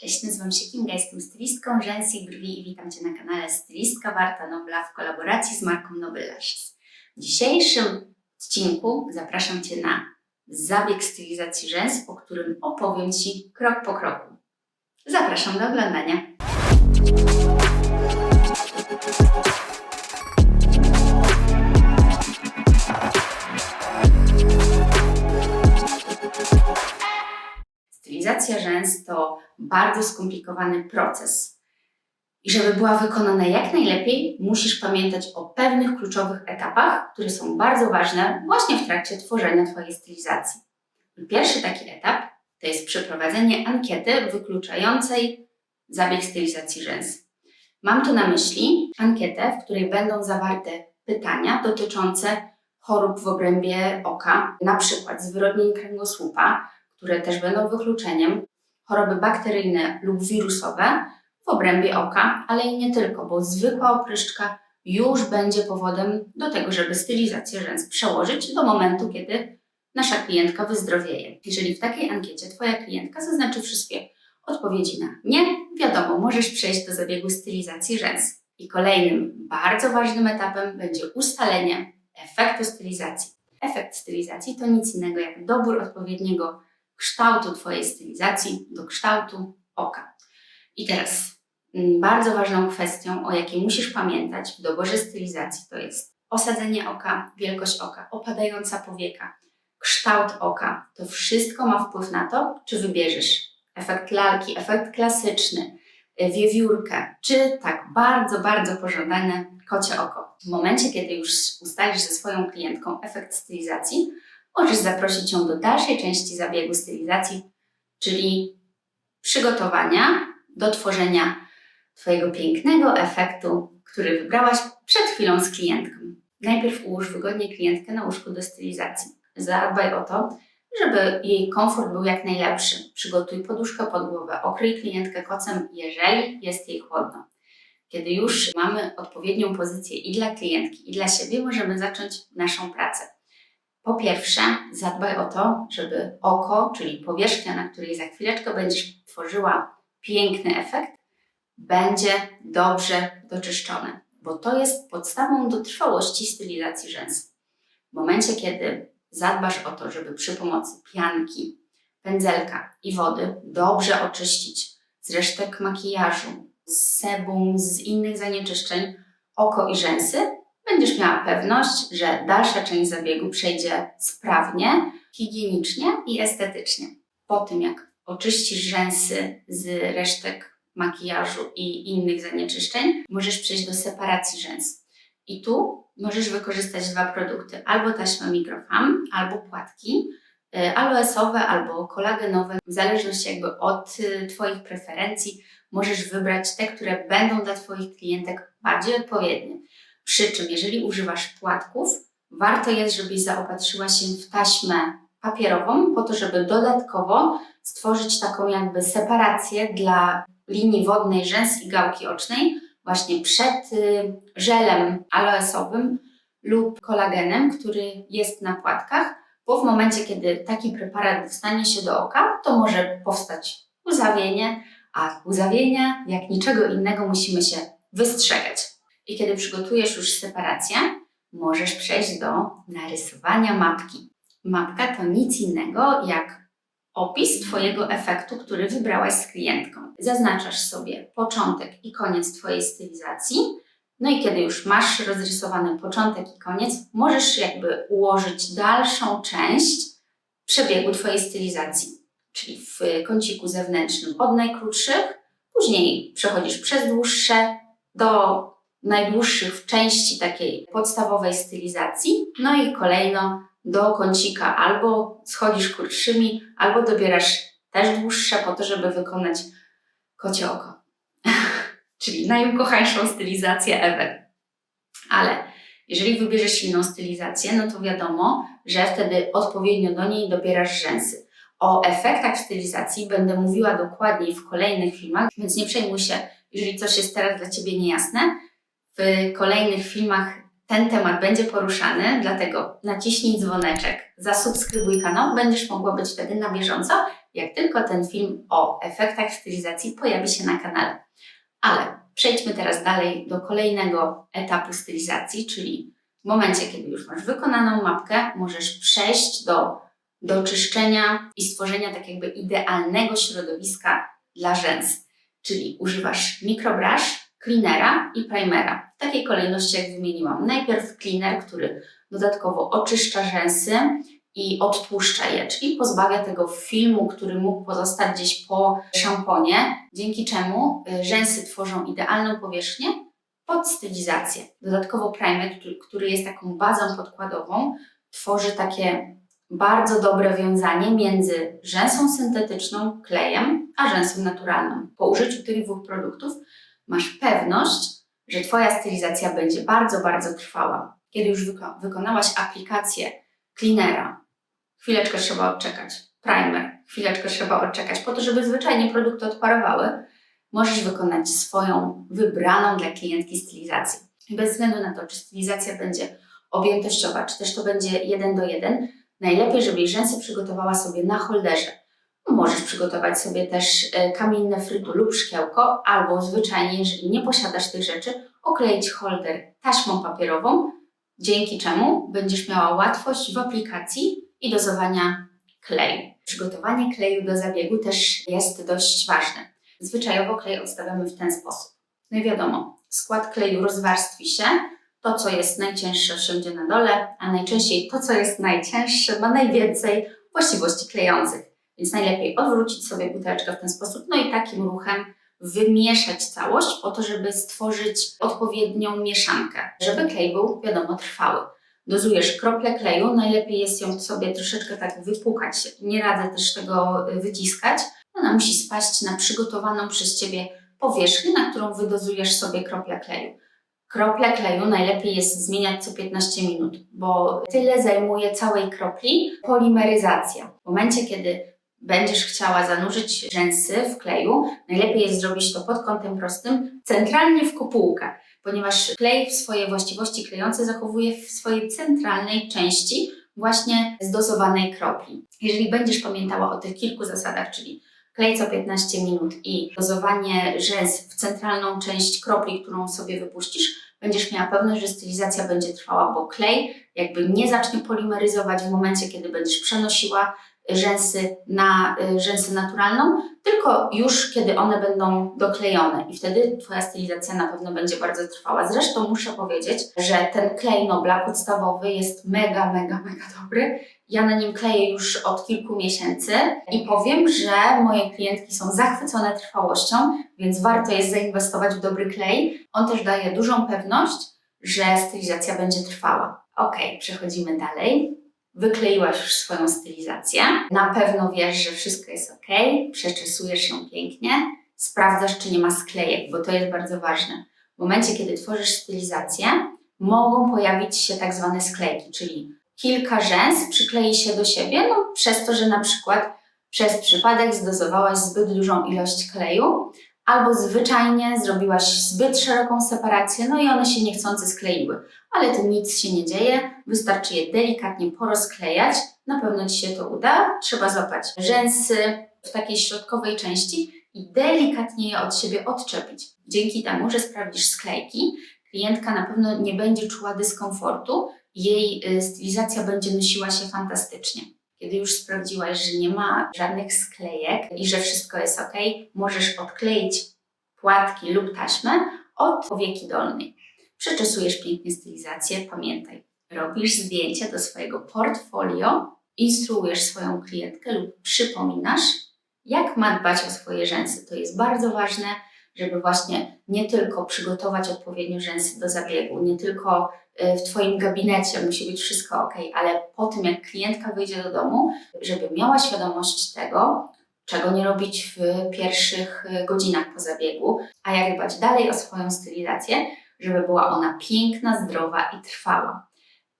Cześć, nazywam się Kinga, jestem stylistką rzęs i brwi i witam Cię na kanale Stylistka Warta Nobla w kolaboracji z marką Nobel Lashes. W dzisiejszym odcinku zapraszam Cię na zabieg stylizacji rzęs, o którym opowiem Ci krok po kroku. Zapraszam do oglądania. Stylizacja rzęs to bardzo skomplikowany proces. I żeby była wykonana jak najlepiej, musisz pamiętać o pewnych kluczowych etapach, które są bardzo ważne właśnie w trakcie tworzenia Twojej stylizacji. Pierwszy taki etap to jest przeprowadzenie ankiety wykluczającej zabieg stylizacji rzęs. Mam tu na myśli ankietę, w której będą zawarte pytania dotyczące chorób w obrębie oka, na przykład zwyrodnień kręgosłupa, które też będą wykluczeniem, choroby bakteryjne lub wirusowe w obrębie oka, ale i nie tylko, bo zwykła opryszczka już będzie powodem do tego, żeby stylizację rzęs przełożyć do momentu, kiedy nasza klientka wyzdrowieje. Jeżeli w takiej ankiecie Twoja klientka zaznaczy wszystkie odpowiedzi na nie, wiadomo, możesz przejść do zabiegu stylizacji rzęs. I kolejnym bardzo ważnym etapem będzie ustalenie efektu stylizacji. Efekt stylizacji to nic innego jak dobór odpowiedniego kształtu Twojej stylizacji do kształtu oka. I teraz mm, bardzo ważną kwestią, o jakiej musisz pamiętać w doborze stylizacji, to jest osadzenie oka, wielkość oka, opadająca powieka, kształt oka. To wszystko ma wpływ na to, czy wybierzesz efekt lalki, efekt klasyczny, y, wiewiórkę, czy tak bardzo, bardzo pożądane kocie oko. W momencie, kiedy już ustalisz ze swoją klientką efekt stylizacji, możesz zaprosić ją do dalszej części zabiegu stylizacji, czyli przygotowania do tworzenia Twojego pięknego efektu, który wybrałaś przed chwilą z klientką. Najpierw ułóż wygodnie klientkę na łóżku do stylizacji. Zadbaj o to, żeby jej komfort był jak najlepszy. Przygotuj poduszkę pod głowę, okryj klientkę kocem, jeżeli jest jej chłodno. Kiedy już mamy odpowiednią pozycję i dla klientki, i dla siebie, możemy zacząć naszą pracę. Po pierwsze, zadbaj o to, żeby oko, czyli powierzchnia, na której za chwileczkę będziesz tworzyła piękny efekt, będzie dobrze doczyszczone, bo to jest podstawą do trwałości stylizacji rzęs. W momencie, kiedy zadbasz o to, żeby przy pomocy pianki, pędzelka i wody dobrze oczyścić z resztek makijażu, z sebum, z innych zanieczyszczeń oko i rzęsy, będziesz miała pewność, że dalsza część zabiegu przejdzie sprawnie, higienicznie i estetycznie. Po tym, jak oczyścisz rzęsy z resztek makijażu i innych zanieczyszczeń, możesz przejść do separacji rzęs. I tu możesz wykorzystać dwa produkty, albo taśmę mikrofam, albo płatki y, aloesowe, albo kolagenowe, w zależności jakby od y, Twoich preferencji. Możesz wybrać te, które będą dla Twoich klientek bardziej odpowiednie. Przy czym, jeżeli używasz płatków, warto jest, żebyś zaopatrzyła się w taśmę papierową, po to, żeby dodatkowo stworzyć taką jakby separację dla linii wodnej rzęs i gałki ocznej, właśnie przed y, żelem aloesowym lub kolagenem, który jest na płatkach, bo w momencie, kiedy taki preparat dostanie się do oka, to może powstać łzawienie, a łzawienia, jak niczego innego, musimy się wystrzegać. I kiedy przygotujesz już separację, możesz przejść do narysowania mapki. Mapka to nic innego jak opis Twojego efektu, który wybrałaś z klientką. Zaznaczasz sobie początek i koniec Twojej stylizacji. No i kiedy już masz rozrysowany początek i koniec, możesz jakby ułożyć dalszą część przebiegu Twojej stylizacji, czyli w kąciku zewnętrznym od najkrótszych, później przechodzisz przez dłuższe do najdłuższych w części takiej podstawowej stylizacji, no i kolejno do kącika albo schodzisz krótszymi, albo dobierasz też dłuższe po to, żeby wykonać kocie oko. Czyli najukochańszą stylizację ever. Ale jeżeli wybierzesz inną stylizację, no to wiadomo, że wtedy odpowiednio do niej dobierasz rzęsy. O efektach stylizacji będę mówiła dokładniej w kolejnych filmach, więc nie przejmuj się, jeżeli coś jest teraz dla Ciebie niejasne. W kolejnych filmach ten temat będzie poruszany, dlatego naciśnij dzwoneczek, zasubskrybuj kanał, będziesz mogła być wtedy na bieżąco, jak tylko ten film o efektach stylizacji pojawi się na kanale. Ale przejdźmy teraz dalej do kolejnego etapu stylizacji, czyli w momencie, kiedy już masz wykonaną mapkę, możesz przejść do, do czyszczenia i stworzenia tak jakby idealnego środowiska dla rzęs. Czyli używasz mikrobrush, cleanera i primera. W takiej kolejności, jak wymieniłam. Najpierw cleaner, który dodatkowo oczyszcza rzęsy i odtłuszcza je, czyli pozbawia tego filmu, który mógł pozostać gdzieś po szamponie, dzięki czemu y, rzęsy tworzą idealną powierzchnię pod stylizację. Dodatkowo primer, który- który jest taką bazą podkładową, tworzy takie bardzo dobre wiązanie między rzęsą syntetyczną, klejem, a rzęsą naturalną. Po użyciu tych dwóch produktów masz pewność, że Twoja stylizacja będzie bardzo, bardzo trwała. Kiedy już wyko- wykonałaś aplikację cleanera, chwileczkę trzeba odczekać, primer, chwileczkę trzeba odczekać, po to, żeby zwyczajnie produkty odparowały, możesz wykonać swoją wybraną dla klientki stylizację. I bez względu na to, czy stylizacja będzie objętościowa, czy też to będzie jeden do jeden, najlepiej, żeby rzęsy przygotowała sobie na holderze. Możesz przygotować sobie też e, kamienne frytu lub szkiełko, albo zwyczajnie, jeżeli nie posiadasz tych rzeczy, okleić holder taśmą papierową, dzięki czemu będziesz miała łatwość w aplikacji i dozowania kleju. Przygotowanie kleju do zabiegu też jest dość ważne. Zwyczajowo klej odstawiamy w ten sposób. No i wiadomo, skład kleju rozwarstwi się, to co jest najcięższe wsiądzie na dole, a najczęściej to co jest najcięższe ma najwięcej właściwości klejących. Więc najlepiej odwrócić sobie buteleczkę w ten sposób, no i takim ruchem wymieszać całość po to, żeby stworzyć odpowiednią mieszankę, żeby klej był, wiadomo, trwały. Dozujesz kroplę kleju, najlepiej jest ją sobie troszeczkę tak wypłukać. Nie radzę też tego y, wyciskać. Ona musi spaść na przygotowaną przez Ciebie powierzchnię, na którą wydozujesz sobie kroplę kleju. Krople kleju najlepiej jest zmieniać co 15 minut, bo tyle zajmuje całej kropli polimeryzacja. W momencie, kiedy będziesz chciała zanurzyć rzęsy w kleju, najlepiej jest zrobić to pod kątem prostym, centralnie w kopułkę, ponieważ klej w swoje właściwości klejące zachowuje w swojej centralnej części właśnie zdozowanej kropli. Jeżeli będziesz pamiętała o tych kilku zasadach, czyli klej co 15 minut i dozowanie rzęs w centralną część kropli, którą sobie wypuścisz, będziesz miała pewność, że stylizacja będzie trwała, bo klej jakby nie zacznie polimeryzować w momencie, kiedy będziesz przenosiła rzęsy na y, rzęsę naturalną, tylko już kiedy one będą doklejone i wtedy Twoja stylizacja na pewno będzie bardzo trwała. Zresztą muszę powiedzieć, że ten klej Nobla podstawowy jest mega, mega, mega dobry. Ja na nim kleję już od kilku miesięcy i powiem, że moje klientki są zachwycone trwałością, więc warto jest zainwestować w dobry klej. On też daje dużą pewność, że stylizacja będzie trwała. Ok, przechodzimy dalej. Wykleiłaś już swoją stylizację. Na pewno wiesz, że wszystko jest ok, przeczesujesz ją pięknie, sprawdzasz, czy nie ma sklejek, bo to jest bardzo ważne. W momencie, kiedy tworzysz stylizację, mogą pojawić się tak zwane sklejki, czyli kilka rzęs przyklei się do siebie, no przez to, że na przykład przez przypadek zdozowałaś zbyt dużą ilość kleju, albo zwyczajnie zrobiłaś zbyt szeroką separację, no i one się niechcący skleiły. Ale tu nic się nie dzieje, wystarczy je delikatnie porozklejać, na pewno Ci się to uda. Trzeba złapać rzęsy w takiej środkowej części i delikatnie je od siebie odczepić. Dzięki temu, że sprawdzisz sklejki, klientka na pewno nie będzie czuła dyskomfortu, jej y, stylizacja będzie nosiła się fantastycznie. Kiedy już sprawdziłaś, że nie ma żadnych sklejek i że wszystko jest ok, możesz odkleić płatki lub taśmę od powieki dolnej. Przeczesujesz pięknie stylizację, pamiętaj, robisz zdjęcie do swojego portfolio, instruujesz swoją klientkę lub przypominasz, jak ma dbać o swoje rzęsy. To jest bardzo ważne, żeby właśnie nie tylko przygotować odpowiednio rzęsy do zabiegu, nie tylko y, w Twoim gabinecie musi być wszystko ok, ale po tym, jak klientka wyjdzie do domu, żeby miała świadomość tego, czego nie robić w pierwszych y, godzinach po zabiegu, a jak dbać dalej o swoją stylizację, żeby była ona piękna, zdrowa i trwała.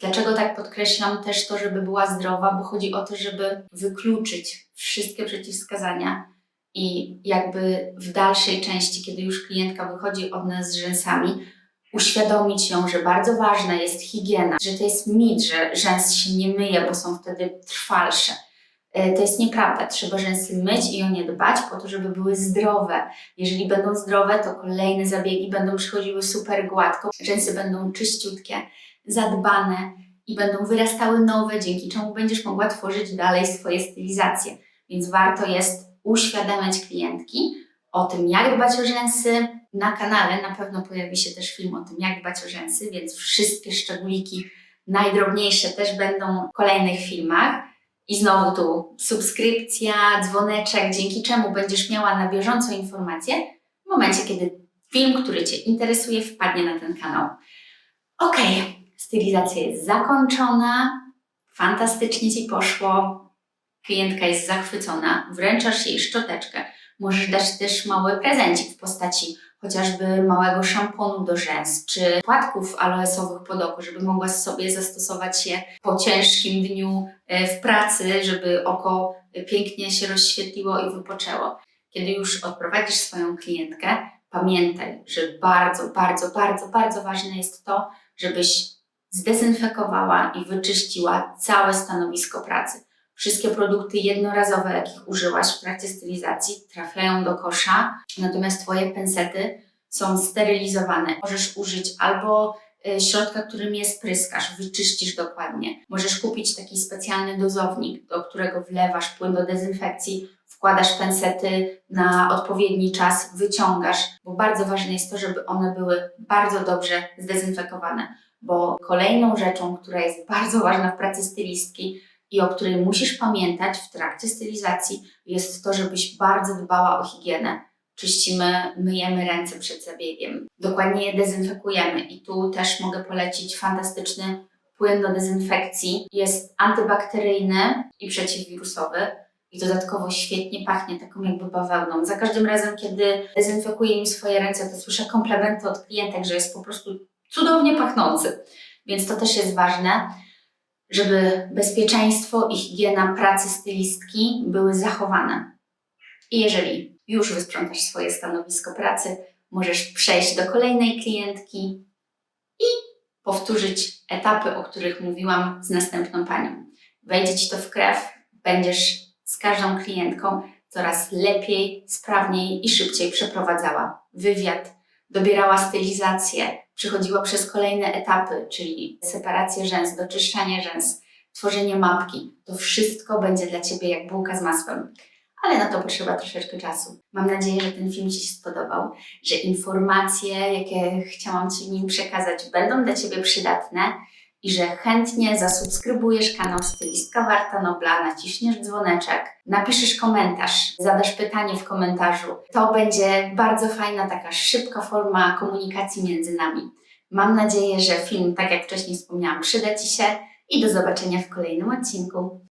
Dlaczego tak podkreślam też to, żeby była zdrowa? Bo chodzi o to, żeby wykluczyć wszystkie przeciwwskazania i jakby w dalszej części, kiedy już klientka wychodzi od nas z rzęsami, uświadomić ją, że bardzo ważna jest higiena, że to jest mit, że rzęs się nie myje, bo są wtedy trwalsze. E, To jest nieprawda. Trzeba rzęsy myć i o nie dbać po to, żeby były zdrowe. Jeżeli będą zdrowe, to kolejne zabiegi będą przychodziły super gładko. Rzęsy będą czyściutkie, zadbane i będą wyrastały nowe, dzięki czemu będziesz mogła tworzyć dalej swoje stylizacje. Więc warto jest uświadamiać klientki o tym, jak dbać o rzęsy. Na kanale na pewno pojawi się też film o tym, jak dbać o rzęsy, więc wszystkie szczególiki najdrobniejsze też będą w kolejnych filmach. I znowu tu subskrypcja, dzwoneczek, dzięki czemu będziesz miała na bieżąco informacje w momencie, kiedy film, który Cię interesuje, wpadnie na ten kanał. Ok, stylizacja jest zakończona, fantastycznie Ci poszło, klientka jest zachwycona, wręczasz jej szczoteczkę. Możesz dać też mały prezencik w postaci chociażby małego szamponu do rzęs, czy płatków aloesowych pod oko, żeby mogła sobie zastosować je po ciężkim dniu e, w pracy, żeby oko pięknie się rozświetliło i wypoczęło. Kiedy już odprowadzisz swoją klientkę, pamiętaj, że bardzo, bardzo, bardzo, bardzo ważne jest to, żebyś zdezynfekowała i wyczyściła całe stanowisko pracy. Wszystkie produkty jednorazowe, jakich użyłaś w trakcie stylizacji, trafiają do kosza, natomiast Twoje pensety są sterylizowane. Możesz użyć albo y, środka, którym je spryskasz, wyczyścisz dokładnie. Możesz kupić taki specjalny dozownik, do którego wlewasz płyn do dezynfekcji, wkładasz pensety na odpowiedni czas, wyciągasz, bo bardzo ważne jest to, żeby one były bardzo dobrze zdezynfekowane. Bo kolejną rzeczą, która jest bardzo ważna w pracy stylistki, i o której musisz pamiętać w trakcie stylizacji, jest to, żebyś bardzo dbała o higienę. Czyścimy, myjemy ręce przed zabiegiem, dokładnie je dezynfekujemy. I tu też mogę polecić fantastyczny płyn do dezynfekcji. Jest antybakteryjny i przeciwwirusowy. I dodatkowo świetnie pachnie taką jakby bawełną. Za każdym razem, kiedy dezynfekuję im swoje ręce, to słyszę komplementy od klientek, że jest po prostu cudownie pachnący. Więc to też jest ważne żeby bezpieczeństwo i higiena pracy stylistki były zachowane. I jeżeli już wysprzątasz swoje stanowisko pracy, możesz przejść do kolejnej klientki i powtórzyć etapy, o których mówiłam z następną panią. Wejdzie ci to w krew, będziesz z każdą klientką coraz lepiej, sprawniej i szybciej przeprowadzała wywiad, dobierała stylizację, przechodziła przez kolejne etapy, czyli separację rzęs, doczyszczanie rzęs, tworzenie mapki. To wszystko będzie dla Ciebie jak bułka z masłem. Ale na to potrzeba troszeczkę czasu. Mam nadzieję, że ten film Ci się spodobał, że informacje, jakie chciałam Ci w nim przekazać, będą dla Ciebie przydatne i że chętnie zasubskrybujesz kanał Stylistka Warta Nobla, naciśniesz dzwoneczek, napiszesz komentarz, zadasz pytanie w komentarzu. To będzie bardzo fajna, taka szybka forma komunikacji między nami. Mam nadzieję, że film, tak jak wcześniej wspomniałam, przyda Ci się i do zobaczenia w kolejnym odcinku.